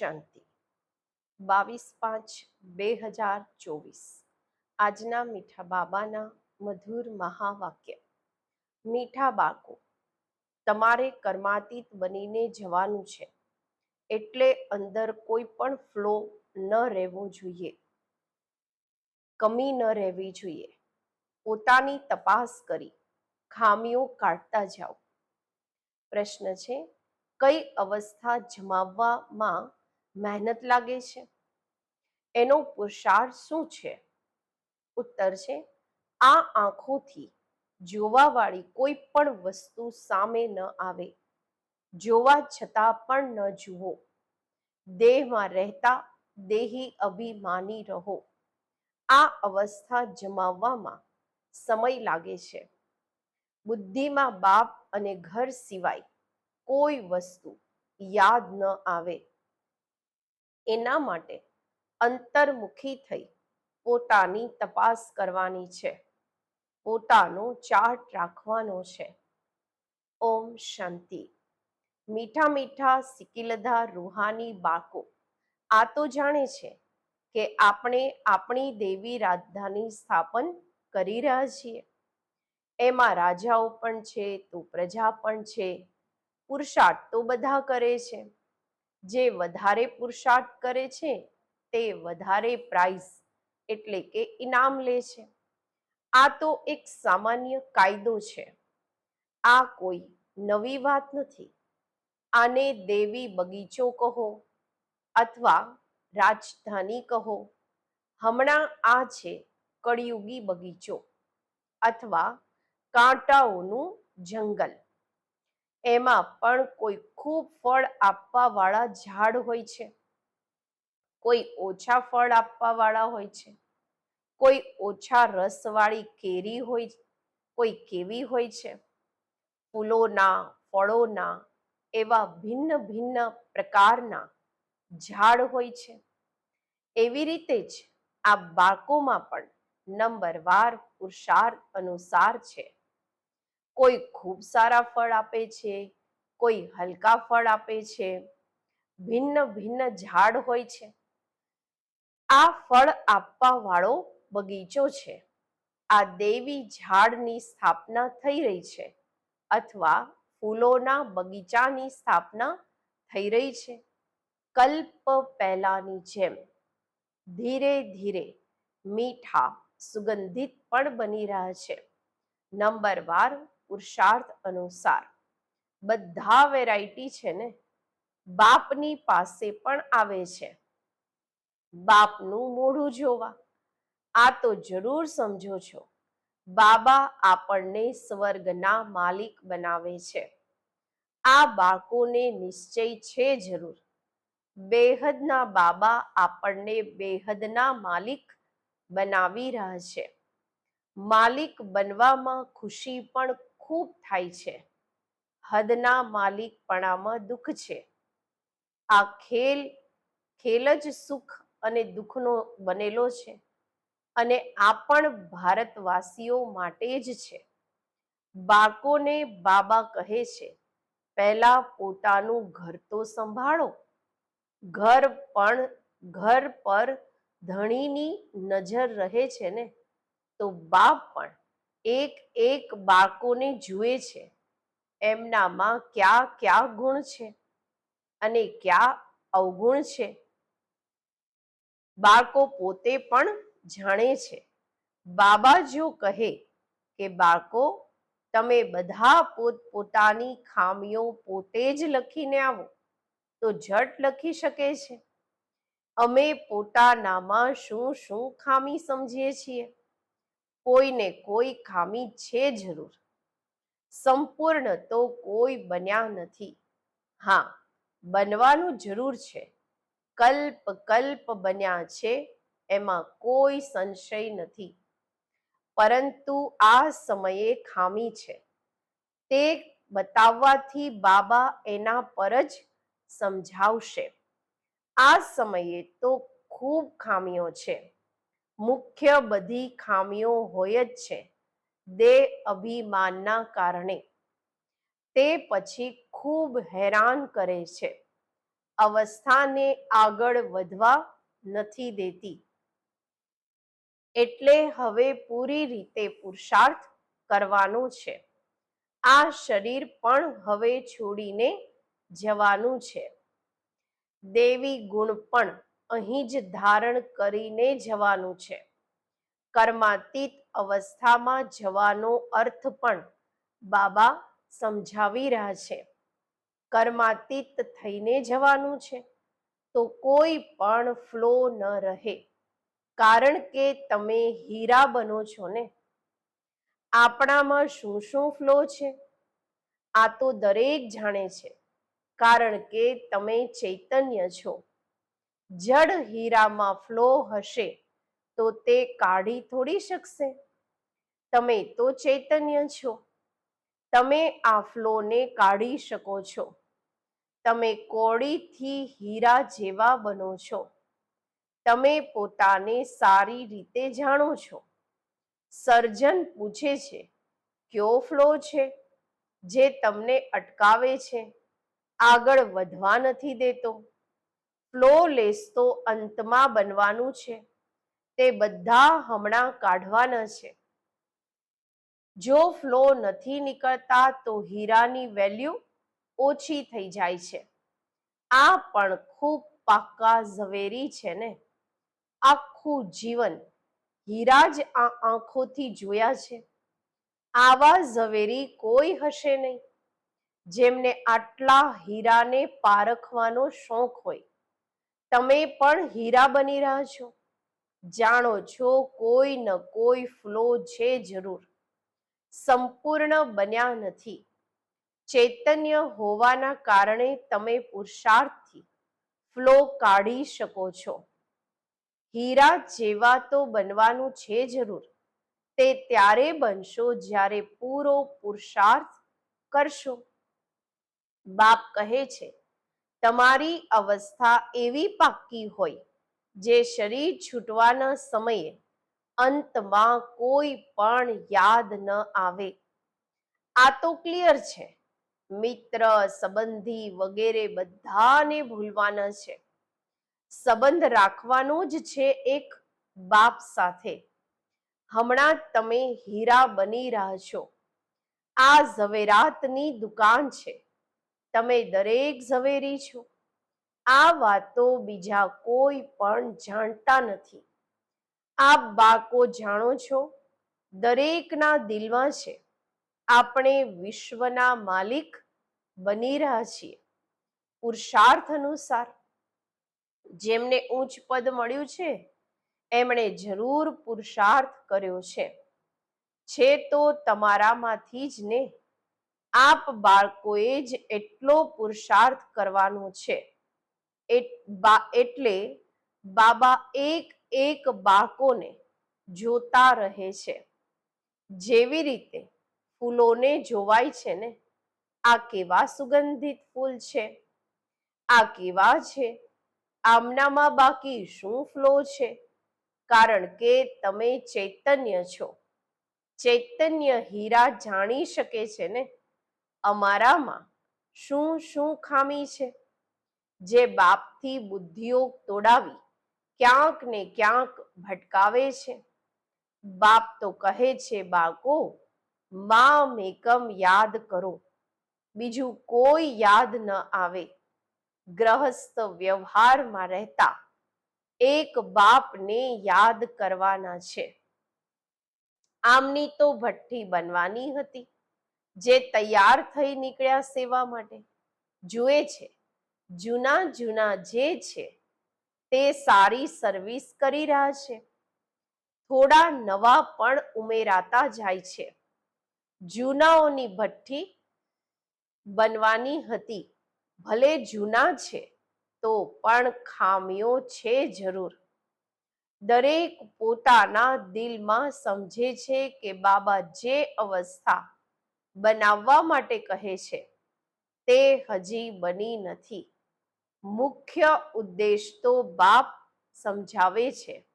શાંતિ. બાવીસ પાંચ બે હજાર ચોવીસ. આજના મીઠા બાબાના મધુર મહાવાક્ય. મીઠા બાળકો, તમારે કર્માતીત બનીને જવાનું છે. એટલે અંદર કોઈ પણ ફ્લો ન રહેવો જોઈએ. કમી ન રહેવી જોઈએ. પોતાની તપાસ કરી, ખામીઓ કાઢતા જાઓ. પ્રશ્ન છે, કઈ અવસ્થા જમાવવામાં મહેનત લાગે છે? એનો પુરુષાર્થ શું છે? ઉત્તર છે, આ આંખોથી જોવાવાળી કોઈ પણ વસ્તુ સામે ન આવે. જોવા છતાં પણ ન જુઓ. દેહમાં રહેતા દેહી અભિમાની રહો. આ અવસ્થા જમાવવામાં સમય લાગે છે. બુદ્ધિમાં બાપ અને ઘર સિવાય કોઈ વસ્તુ યાદ ન આવે. એના માટે અંતર્મુખી થઈ પોતાની તપાસ કરવાની છે. પોતાનો ચાર્ટ રાખવાનો છે. ઓમ શાંતિ. મીઠા મીઠા સિકિલધા રૂહાની બાકો. આ તો જાણે છે કે આપણે આપણી દેવી રાજધાની સ્થાપન કરી રહ્યા છીએ. એમાં રાજાઓ પણ છે, તો પ્રજા પણ છે. પુરુષાર્થ તો બધા કરે છે. જે વધારે પુરુષાર્થ કરે છે, તે વધારે પ્રાઇઝ એટલે કે ઇનામ લે છે. આ તો એક સામાન્ય કાયદો છે. આ કોઈ નવી વાત નથી. આને દેવી બગીચો કહો અથવા રાજધાની કહો. હમણાં આ છે કળિયુગી બગીચો અથવા કાંટાઓનું જંગલ. એમાં પણ કોઈ ખૂબ ફળ આપવા વાળા ઝાડ હોય છે. કોઈ ઓછા ફળ આપવા વાળા હોય છે. કોઈ ઓછા રસવાળી કેરી હોય, કોઈ કેવી હોય છે. ફૂલોના, ફળોના એવા ભિન્ન ભિન્ન પ્રકારના ઝાડ હોય છે. એવી રીતે જ આ બાળકોમાં પણ નંબરવાર પુરુષાર્થ અનુસાર છે. કોઈ ખૂબ સારા ફળ આપે છે, કોઈ હલકા ફળ આપે છે, ભિન્ન ભિન્ન ઝાડ હોય છે. આ ફળ આપવા વાળો બગીચો છે. આ દેવી ઝાડની સ્થાપના થઈ રહી છે અથવા ફૂલોના બગીચાની સ્થાપના થઈ રહી છે. કલ્પ પહેલાની જેમ ધીરે ધીરે મીઠા સુગંધિત પણ બની રહ્યા છે. નંબરવાર પુરુષાર્થ અનુસાર. બધા વેરાયટી છે ને, બાપની પાસે પણ આવે છે. બાપનું મોઢું જોવા. આ તો જરૂર સમજો છો. બાબા આપણને સ્વર્ગના માલિક બનાવે છે. આ બાળકોને નિશ્ચય છે જરૂર. બેહદના બાબા આપણને બેહદના માલિક બનાવી રહ્યા છે. માલિક બનવામાં ખુશી પણ ખૂબ થાય છે. હદના માલિકપણામાં દુઃખ છે. આ ખેલ ખેલ જ સુખ અને દુઃખનો બનેલો છે અને આ પણ ભારતવાસીઓ માટે જ છે. બાળકોને બાબા કહે છે, પહેલા પોતાનું ઘર તો સંભાળો. ઘર પણ, ઘર પર ધણીની નજર રહે છે ને? તો બાપ પણ એક એક બાળકોને જુએ છે. એમનામાં ક્યાં ક્યાં ગુણ છે અને ક્યાં અવગુણ છે. બાળકો પોતે પણ જાણે છે. બાબા જો કહે કે, બાળકો, તમે બધા પોત પોતાની ખામીઓ પોતે જ લખીને આવો, તો ઝટ લખી શકે છે. અમે પોતાનામાં શું શું ખામી સમજીએ છીએ? કોઈને કોઈ ખામી છે જરૂર. સંપૂર્ણ તો કોઈ બન્યા નથી. હા, બનવાનું જરૂર છે. કલ્પ કલ્પ બન્યા છે, એમાં કોઈ સંશય નથી. પરંતુ આ સમયે ખામી છે. તે બતાવવાથી બાબા એના પર જ સમજાવશે. આ સમયે તો ખૂબ ખામીઓ છે. મુખ્ય બધી ખામીઓ હોય જ છે. દેહ અભિમાનના કારણે. તે પછી ખૂબ હેરાન કરે છે. અવસ્થાને આગળ વધવા નથી દેતી. એટલે હવે પૂરી રીતે પુરુષાર્થ કરવાનો છે. આ શરીર પણ હવે છોડીને જવાનું છે. દેવી ગુણ પણ અહીં જ ધારણ કરીને જવાનું છે. કર્માતીત અવસ્થામાં જવાનો અર્થ પણ બાબા સમજાવી રહ્યા છે. કર્માતીત થઈને જવાનું છે તો કોઈ પણ ફ્લો ન રહે. કારણ કે તમે હીરા બનો છો ને? આપણામાં શું શું ફ્લો છે? આ તો દરેક જાણે છે. કારણ કે તમે ચૈતન્ય છો. જડ હીરામાં ફ્લો હશે, તો તે કાઢી થોડી શકશે. તમે તો ચૈતન્ય છો. તમે આ ફ્લોને કાઢી શકો છો. તમે કોડીથી હીરા જેવા બનો છો. તમે પોતાને સારી રીતે જાણો છો. સર્જન પૂછે છે, કયો ફ્લો છે? જે તમને અટકાવે છે. આગળ વધવા નથી દેતો. ફ્લો લેસ તો અંતમાં બનવાનું છે. તે બધા હમણાં કાઢવાના છે. જો ફ્લો નથી નીકળતા તો હીરાની વેલ્યુ ઓછી થઈ જાય છે. આ પણ ખૂબ પાક્કા ઝવેરી છે ને? આખું જીવન હીરા જ આ આંખોથી જોયા છે. આવા ઝવેરી કોઈ હશે નહીં. જેમને આટલા હીરાને પારખવાનો શોખ હોય. તમે પણ હીરા બની રહ્યા છો. જાણો છો, કોઈ ન કોઈ ફ્લો છે જરૂર. સંપૂર્ણ બન્યા નથી. ચૈતન્ય હોવાના કારણે તમે પુરુષાર્થથી ફ્લો કાઢી શકો છો. હીરા જેવા તો બનવાનું છે જરૂર. તે ત્યારે બનશો જ્યારે પૂરો પુરુષાર્થ કરશો. બાપ કહે છે તમારી અવસ્થા એવી પાક્કી હોય જે શરીર છૂટવાના સમયે અંતમાં કોઈ પણ યાદ ન આવે. આ તો ક્લિયર છે. મિત્ર, સંબંધી વગેરે બધાને ભૂલવાના છે. સંબંધ રાખવાનો જ છે એક બાપ સાથે. હમણાં તમે હીરા બની રહ્યા છો. આ ઝવેરાતની દુકાન છે. તમે દરેક ઝવેરી છો. આ વાતો બીજા કોઈ પણ જાણતા નથી. આપ બાકો જાણો છો, દરેકના દિલમાં છે. આપણે વિશ્વના માલિક બની રહ્યા છીએ. પુરુષાર્થ અનુસાર. જેમને ઉચ્ચ પદ મળ્યું છે, એમણે જરૂર પુરુષાર્થ કર્યો છે. છે તો તમારામાંથી જ ને આપ બાળકોએ જ એટલો પુરુષાર્થ કરવાનો છે. એટલે બાબા એક એક બાળકોને જોતા રહે છે. જેવી રીતે ફૂલોને જોવાય છે ને, આ કેવા સુગંધિત ફૂલ છે? આ કેવા છે? આમનામાં બાકી શું ફ્લો છે? કારણ કે તમે ચૈતન્ય છો. ચૈતન્ય હીરા જાણી શકે છે ને અમારામાં શું શું ખામી છે? જે બાપથી બુદ્ધિઓ તોડાવી ક્યાંક ને ક્યાંક ભટકાવે છે. બાપ તો કહે છે, બાળકો, મા મેકમ યાદ કરો. બીજું કોઈ યાદ ન આવે. ગ્રહસ્થ વ્યવહારમાં રહેતા એક બાપને યાદ કરવાના છે. આમની તો ભઠ્ઠી બનવાની હતી. જે તૈયાર થઈ નીકળ્યા સેવા માટે, જુએ છે, જૂના જૂના જે છે, તે સારી સર્વિસ કરી રહ્યા છે. થોડા નવા પણ ઉમેરાતા જાય છે. જૂનાઓની ભઠ્ઠી બનવાની હતી, ભલે જૂના છે, તો પણ ખામીઓ છે જરૂર. દરેક પોતાના દિલમાં સમજે છે કે બાબા જે અવસ્થા બનાવવા માટે કહે છે. તે હજી બની નથી. મુખ્ય ઉદ્દેશ તો બાપ સમજાવે છે.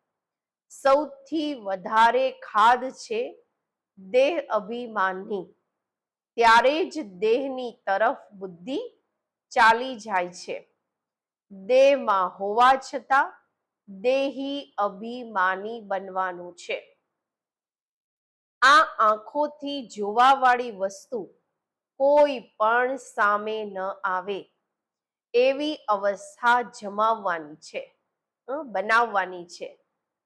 સૌથી વધારે ખાદ છે દેહ અભિમાનની. ત્યારે જ દેહની તરફ બુદ્ધિ ચાલી જાય છે. દેહમાં હોવા છતાં દેહી અભિમાની બનવાનું છે. આ આંખોથી જોવાવાળી વસ્તુ કોઈ પણ સામે ન આવે. એવી અવસ્થા જમાવવાની છે બનાવવાની છે.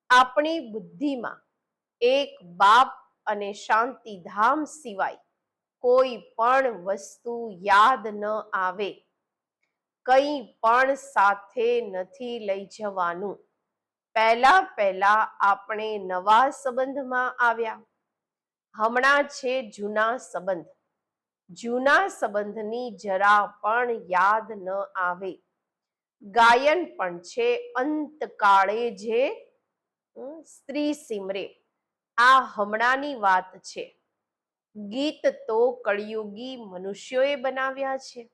આપણી બુદ્ધિમાં એક બાપ અને શાંતિધામ સિવાય કોઈ પણ વસ્તુ યાદ ન આવે. કંઈ પણ સાથે નથી લઈ જવાનું. પહેલા પહેલા આપણે નવા સંબંધમાં આવ્યા. હમણાં છે જૂના સંબંધ. જૂના સંબંધની જરા પણ યાદ ન આવે. ગાયન પણ છે, અંતકાળે જે સ્ત્રી સિમરે. આ હમણાંની વાત છે. ગીત તો કળિયુગી મનુષ્યોએ બનાવ્યા છે.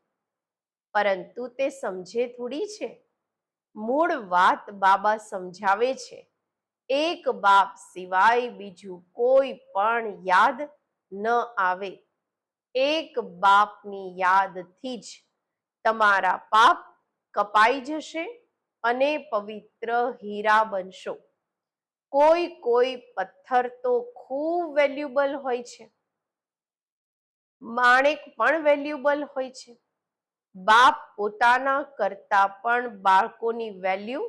પરંતુ તે સમજે થોડી છે. મૂળ વાત બાબા સમજાવે છે. એક બાપ સિવાય બીજું કોઈ પણ યાદ ન આવે. એક બાપની યાદથી જ તમારા પાપ કપાઈ જશે અને પવિત્ર હીરા બનશો. કોઈ કોઈ પથ્થર તો ખૂબ વેલ્યુબલ હોય છે. માણેક પણ વેલ્યુબલ હોય છે. બાપ પોતાના કરતા પણ બાળકોની વેલ્યુ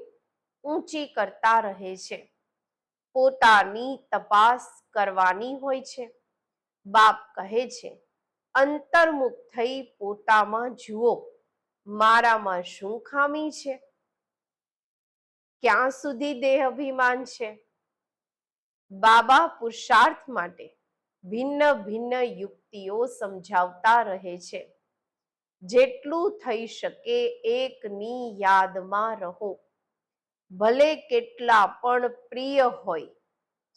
ઊંચી કરતા રહે છે. પોતાની તપાસ કરવાની હોય છે. બાપ કહે છે, અંતર્મુખ થઈ પોતામાં જુઓ, મારામાં શું ખામી છે? ક્યાં સુધી દેહ અભિમાન છે? બાબા પુરુષાર્થ માટે ભિન્ન ભિન્ન યુક્તિઓ સમજાવતા રહે છે. જેટલું થઈ શકે એકની યાદમાં રહો. ભલે કેટલા પણ પ્રિય હોય,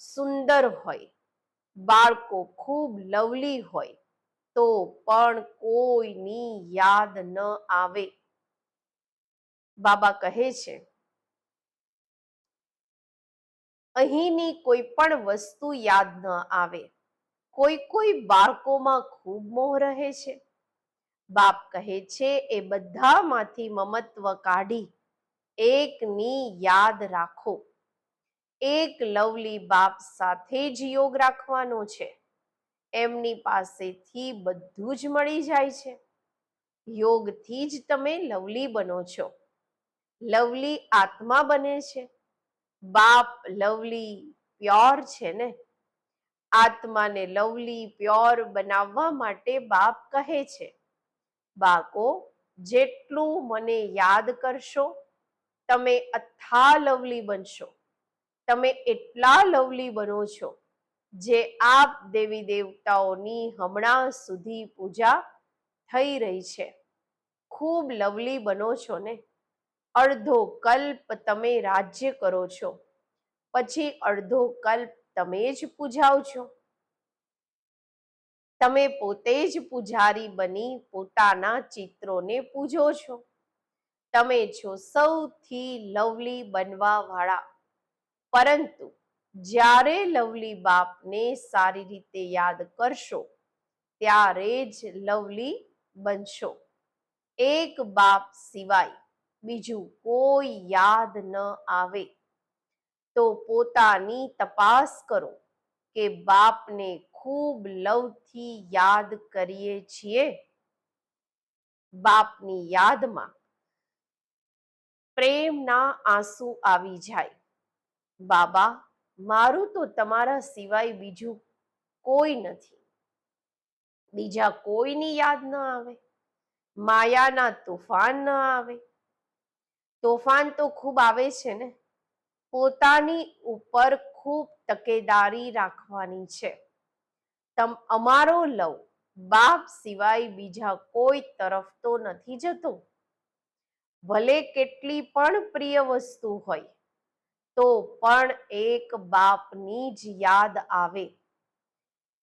સુંદર હોય, બાળકો ખૂબ લવલી હોય, તો પણ કોઈની યાદ ન આવે. બાબા કહે છે, અહીંની કોઈ પણ વસ્તુ યાદ ન આવે. કોઈ કોઈ બાળકોમાં ખૂબ મોહ રહે છે. બાપ કહે છે, એ બધામાંથી મમત્વ કાઢી એકની યાદ રાખો. એક લવલી બાપ સાથે જ યોગ રાખવાનો છે. એમની પાસેથી બધું જ મળી જાય છે. યોગથી જ તમે લવલી બનો છો. લવલી આત્મા બને છે. બાપ લવલી પ્યોર છે ને? આત્માને લવલી પ્યોર બનાવવા માટે બાપ કહે છે. બાકો જેટલું મને યાદ કરશો તમે અથા લવલી બનશો. તમે એટલા લવલી બનો છો જે આપ દેવી દેવતાઓની હમણાં સુધી પૂજા થઈ રહી છે. ખૂબ લવલી બનો છો ને? અડધો કલ્પ તમે રાજ્ય કરો છો. પછી અડધો કલ્પ તમે જ પૂજાઓ છો. તમે પોતે જ પૂજારી બની પોતાના ચિત્રોને પૂજો છો. તમે છો સૌથી લવલી બનવા વાળા પરંતુ જ્યારે લવલી બાપને સારી રીતે યાદ કરશો, ત્યારે જ લવલી બનશો. એક બાપ સિવાય બીજું કોઈ યાદ ન આવે. તો પોતાની તપાસ કરો કે બાપને ખૂબ લવથી યાદ કરીએ છીએ. બાપની યાદમાં પ્રેમના આંસુ આવી જાય. બાબા, મારું તો તમારા સિવાય બીજું કોઈ નથી. બીજા કોઈની યાદ ન આવે. માયાના તોફાન ન આવે. તોફાન તો ખૂબ આવે છે ને? પોતાની ઉપર ખૂબ તકેદારી રાખવાની છે. તમ, અમારો લવ બાપ સિવાય બીજા કોઈ તરફ તો નથી જતો. ભલે કેટલી પણ પ્રિય વસ્તુ હોય, તો પણ એક બાપની જ યાદ આવે.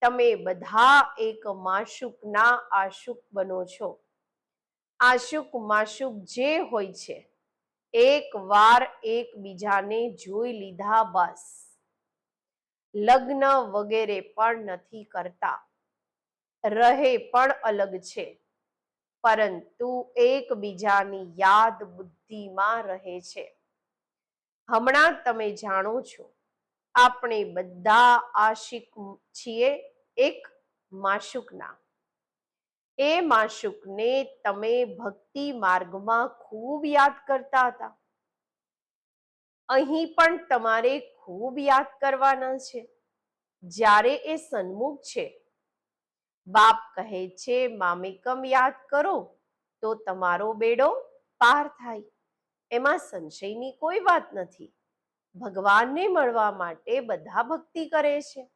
તમે બધા એક માશુકના આશુક બનો છો. આશુક માશુક જે હોય છે, એક વાર એકબીજાને જોઈ લીધા બસ. લગ્ન વગેરે પણ નથી કરતા. રહે પણ અલગ છે. પરંતુ એકબીજાની યાદ બુદ્ધિમાં રહે છે. હમણાં તમે જાણો છો, આપણે બધા આશિક છીએ એક માશુકના. એ માશુકને તમે ભક્તિ માર્ગમાં ખૂબ યાદ કરતા હતા. અહીં પણ તમારે ખૂબ યાદ કરવાના છે. જ્યારે એ સન્મુખ છે બાપ કહે છે મામેકમ યાદ કરો તો તમારો બેડો પાર થાય. એમાં સંશયની કોઈ વાત નથી. ભગવાનને મળવા માટે બધા ભક્તિ કરે છે.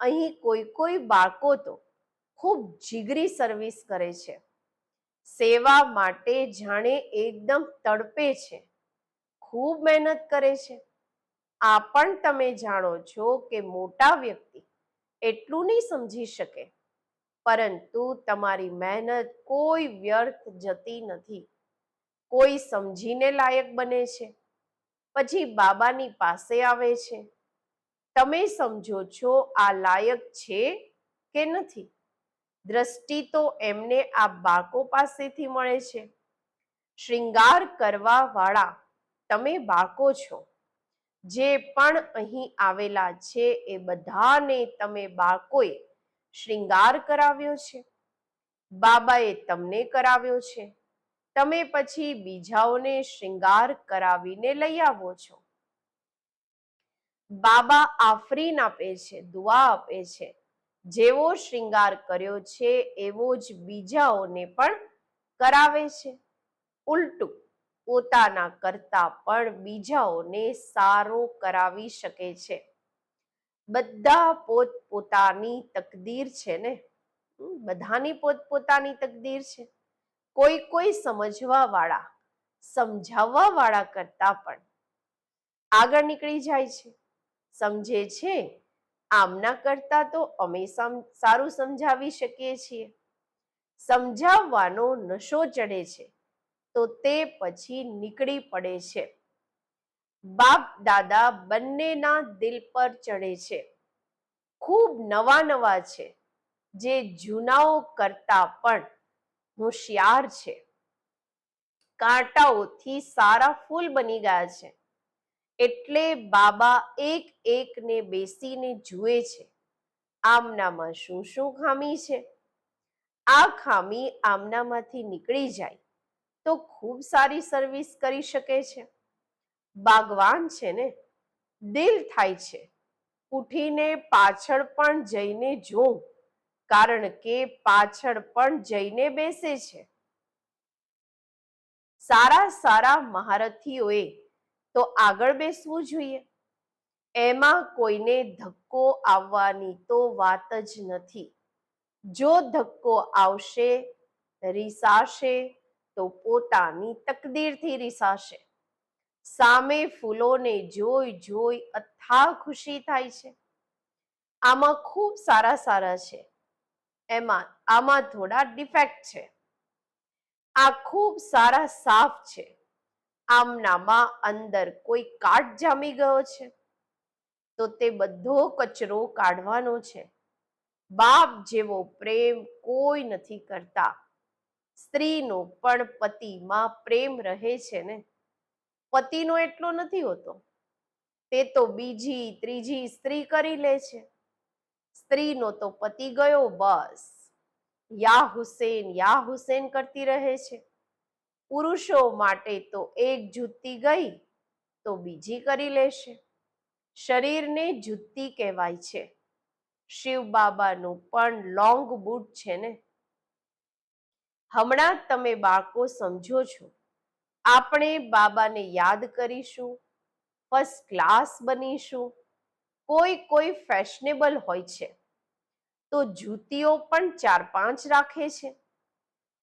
અહીં કોઈ કોઈ બાળકો તો ખૂબ જીગરી સર્વિસ કરે છે. સેવા માટે જાણે એકદમ તડપે છે. ખૂબ મહેનત કરે છે. આ પણ તમે જાણો છો કે મોટા વ્યક્તિ એટલું નહીં સમજી શકે. પરંતુ તમારી મહેનત કોઈ વ્યર્થ જતી નથી. કોઈ સમજીને લાયક બને છે. પછી બાબાની પાસે આવે છે. તમે સમજો છો આ લાયક છે કે નથી? દ્રષ્ટિ તો એમને આ બાળકો પાસેથી મળે છે. શ્રૃંગાર કરવા વાળા તમે બાળકો છો. જે પણ અહીં આવેલા છે એ બધાને તમે બાળકોએ શૃંગાર કરાવ્યો છે. બાબાએ તમને કરાવ્યો છે. તમે પછી બીજાઓને શ્રીંગાર કરાવીને લઈ આવો છો. બાબા આફરીન આપે છે, દુઆ આપે છે. જેવો શ્રીંગાર કર્યો છે, એવો જ બીજાઓને પણ કરાવે છે. ઉલટું, પોતાના કરતા પણ બીજાઓને સારો કરાવી શકે છે. બધા પોત પોતાની તકદીર છે ને? બધાની પોત પોતાની તકદીર છે. કોઈ કોઈ સમજવા વાળા, સમજાવવા વાળા કરતા પણ આગળ નીકળી જાય છે. સમજે છે, આમના કરતા તો અમે સારું સમજાવી શકીએ છીએ. સમજાવવાનો નશો ચડે છે, તો તે પછી નીકળી પડે છે. બાપ, દાદા બંનેના દિલ પર ચડે છે. ખૂબ નવા નવા છે. જે જૂનાઓ કરતા પણ હોશિયાર છે. કાંટાઓથી સારા ફૂલ બની ગયા છે. એટલે બાબા એક એકને બેસીને જુએ છે. આમનામાં શું શું ખામી છે? આ ખામી આમનામાંથી નીકળી જાય તો ખૂબ સારી સર્વિસ કરી શકે છે. બાગવાન છે ને, દિલ થાય છે. ઉઠીને પાછળ પણ જઈને જોઉં, કારણ કે પાછળ પણ જઈને બેસે છે. સારા સારા મહારથીઓએ તો આગળ બેસવું જોઈએ. એમાં કોઈને ધક્કો આવવાની તો વાત જ નથી. જો ધક્કો આવશે, રીસાશે, તો પોતાની તકદીરથી રીસાશે. સામે ફૂલોને જોઈ જોઈ અથા ખુશી થાય છે. આમાં ખૂબ સારા સારા છે. એમાં, આમાં થોડા ડિફેક્ટ છે. આ ખૂબ સારા સાફ છે. આમનામાં અંદર કોઈ કાટ જામી ગયો છે. તો તે બધો કચરો કાઢવાનો છે. બાપ જેવો પ્રેમ કોઈ નથી કરતા. સ્ત્રીનો પણ પતિમાં પ્રેમ રહે છે ને? પતિનો એટલો નથી હોતો. તે તો બીજી, ત્રીજી સ્ત્રી કરી લે છે. સ્ત્રીનો તો પતિ ગયો બસ. યા હુસેન યા હુસેન કરતી રહે છે. પુરુષો માટે તો એક જુત્તી ગઈ, તો બીજી કરી લેશે. શરીરને જુત્તી કહેવાય છે. શિવ બાબાનું પણ લોંગ બૂટ છે ને. હમણાં તમે બાળકો સમજો છો. આપણે બાબાને યાદ કરીશું ફર્સ્ટ ક્લાસ બનીશું. કોઈ કોઈ ફેશનેબલ હોય છે, તો જૂતીઓ પણ ચાર પાંચ રાખે છે.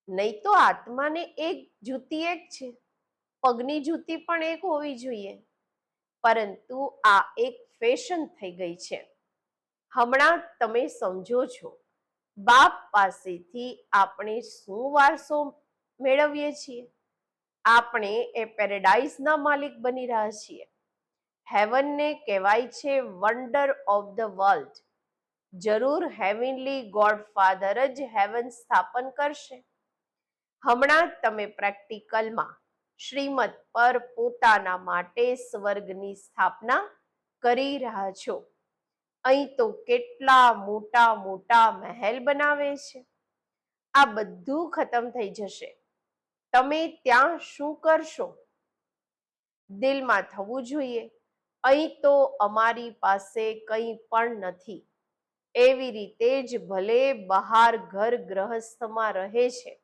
નહીં તો આત્માને એક જૂતી એક છે, પગની જૂતી પણ એક હોવી જોઈએ. પરંતુ આ એક ફેશન થઈ ગઈ છે. હમણાં તમે સમજો છો, બાપ પાસેથી આપણે શું વારસો મેળવીએ છીએ? આપણે એ પેરેડાઇઝના માલિક બની રહ્યા છીએ. હેવનને કહેવાય છે વન્ડર ઓફ ધ વર્લ્ડ. જરૂર હેવનલી ગોડ ફાધર જ હેવન સ્થાપન કરશે. હમણાં તમે પ્રેક્ટિકલમાં શ્રીમદ પર પોતાના માટે સ્વર્ગની સ્થાપના કરી રહ્યા છો. અહીં તો કેટલા મોટા મોટા મહેલ બનાવે છે. આ બધું ખતમ થઈ જશે. તમે ત્યાં શું કરશો? દિલમાં થવું જોઈએ. અહીં તો અમારી પાસે કંઈ પણ નથી. એવી રીતે જ ભલે બહાર ઘર ગ્રહસ્થમાં રહે છે,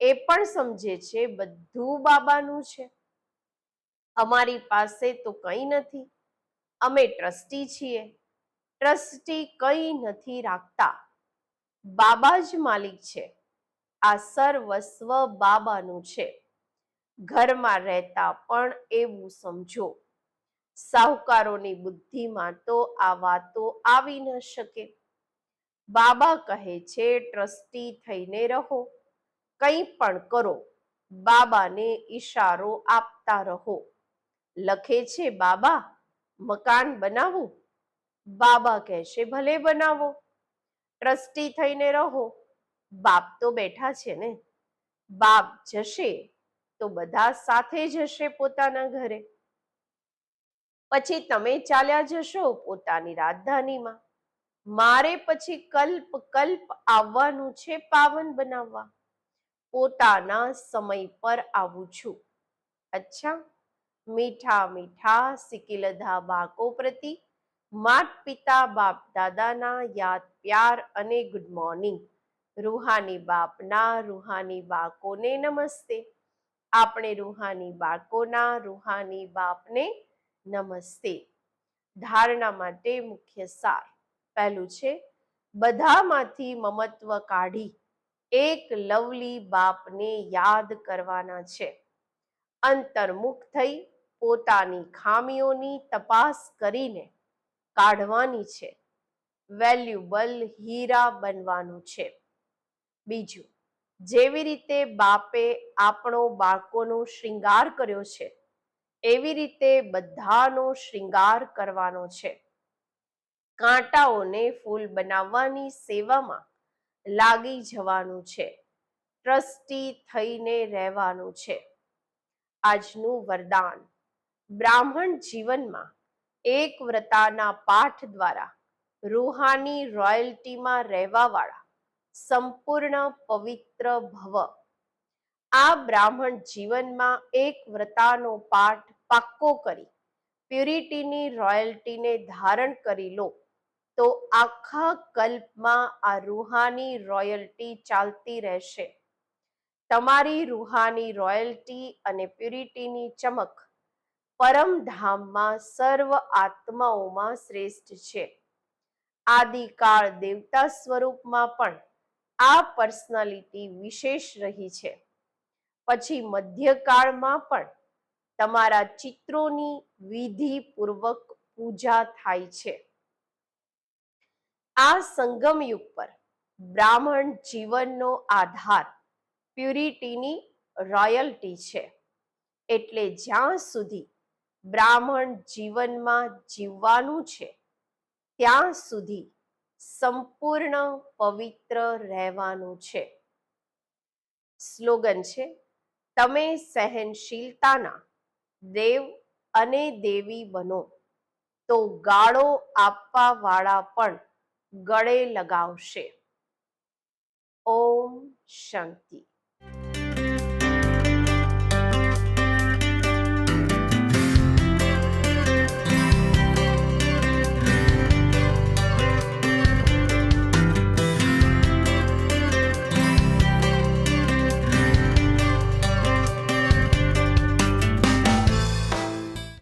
એ પણ સમજે છે બધું બાબાનું છે. અમારી પાસે તો કંઈ નથી. અમે ટ્રસ્ટી છીએ. ટ્રસ્ટી કંઈ નથી રાખતા. બાબા જ માલિક છે. આ સર્વસ્વ બાબાનું છે. ઘરમાં રહેતા પણ એવું સમજો. સાહુકારોની બુદ્ધિમાં તો આ વાતો આવી ન શકે. બાબા કહે છે, ટ્રસ્ટી થઈને રહો. કંઈ પણ કરો, બાબાને ઈશારો આપતા રહો. લખે છે, બાબા, મકાન બનાવું. બાબા કહેશે ભલે બનાવો. ટ્રસ્ટી થઈને રહો. બાપ તો બેઠા છે ને. બાપ જશે તો બધા સાથે જશે પોતાના ઘરે. પછી તમે ચાલ્યા જશો પોતાની રાજધાનીમાં. મારે પછી કલ્પ કલ્પ આવવાનું છે પાવન બનાવવા. પોતાના સમય પર આવું છું. અચ્છા, મીઠા મીઠા સિકિલધા બાકો પ્રતિ. માત પિતા, બાપ દાદાના યાદ, પ્યાર અને ગુડ મોર્નિંગ રૂહાની બાપના રૂહાની બાળકોને નમસ્તે. આપણે રૂહાની બાળકોના, રૂહાની બાપને નમસ્તે. ધારણા માટે મુખ્ય સાર પહેલું છે, બધામાંથી મમત્વ કાઢી એક લવલી બાપને યાદ કરવાના છે. અંતર્મુખ થઈ પોતાની ખામીઓની તપાસ કરીને કાઢવાની છે. વેલ્યુબલ હીરા બનવાનું છે. બીજું, જેવી રીતે બાપે આપણો બાળકોનો શૃંગાર કર્યો છે, એવી રીતે બધાનો શૃંગાર કરવાનો છે. કાંટાઓને ફૂલ બનાવવાની સેવામાં લાગી જવાનું છે, ટ્રસ્ટી થઈને રહેવાનું છે. આજનું વરદાન, બ્રાહ્મણ જીવનમાં એક વ્રતાના પાઠ દ્વારા રૂહાની રોયલ્ટીમાં રહેવાવાળા સંપૂર્ણ પવિત્ર ભવ. આ બ્રાહ્મણ જીવનમાં એક વ્રતાનો પાઠ પાક્કો કરી, પ્યુરિટીની રોયલ્ટીને ધારણ કરી લો, તો આખા કલ્પમાં આ રૂહાની રોયલ્ટી ચાલતી રહેશે. તમારી રૂહાની રોયલ્ટી અને પ્યુરિટીની ચમક પરમધામમાં સર્વ આત્માઓમાં શ્રેષ્ઠ છે. આદિકાળ દેવતા સ્વરૂપમાં પણ આ પર્સનાલિટી વિશેષ રહી છે. પછી મધ્યકાળમાં પણ તમારા ચિત્રોની વિધિપૂર્વક પૂજા થાય છે. આ સંગમયુગ પર બ્રાહ્મણ જીવનનો આધાર પ્યુરિટીની રોયલ્ટી છે. એટલે જ્યાં સુધી બ્રાહ્મણ જીવનમાં જીવવાનું છે, ત્યાં સુધી સંપૂર્ણ પવિત્ર રહેવાનું છે. સ્લોગન છે, તમે સહનશીલતાના દેવ અને દેવી બનો, તો ગાળો આપવા વાળા પણ ગળે લગાવશે. ઓમ શાંતિ.